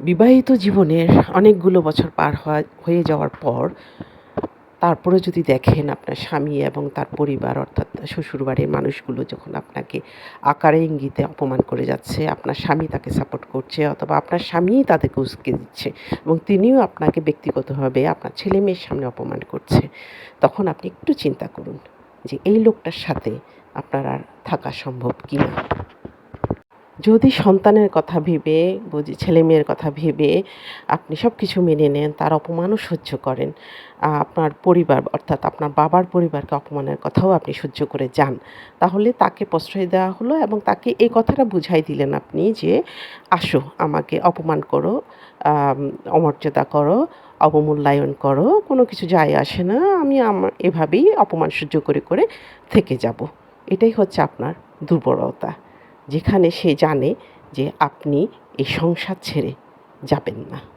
বিবাহিত জীবনের অনেকগুলো বছর পার হয়ে যাওয়ার পর তারপরে যদি দেখেন আপনার স্বামী এবং তার পরিবার, অর্থাৎ শ্বশুরবাড়ির মানুষগুলো যখন আপনাকে আকারে ইঙ্গিতে অপমান করে যাচ্ছে, আপনার স্বামী তাকে সাপোর্ট করছে অথবা আপনার স্বামীই তাদেরকে উস্কে দিচ্ছে এবং তিনিও আপনাকে ব্যক্তিগতভাবে আপনার ছেলে মেয়ের সামনে অপমান করছে, তখন আপনি একটু চিন্তা করুন যে এই লোকটার সাথে আপনার আর থাকা সম্ভব কি না যদি সন্তানের কথা ভেবে, বুঝি ছেলে মেয়ের কথা ভেবে আপনি সব কিছু মেনে নেন, তার অপমানও সহ্য করেন আপনার পরিবার অর্থাৎ আপনার বাবার পরিবারকে অপমানের কথাও আপনি সহ্য করে যান, তাহলে তাকে প্রশ্রয় দেওয়া হলো এবং তাকে এই কথাটা বুঝাই দিলেন আপনি যে, আসো, আমাকে অপমান করো অমর্যাদা করো, অবমূল্যায়ন করো, কোনো কিছু যায় আসে না, আমি আমার এভাবেই অপমান সহ্য করে করে থেকে যাব। এটাই হচ্ছে আপনার দুর্বলতা। যেখানে সে জানে যে আপনি এই সংসার ছেড়ে যাবেন না।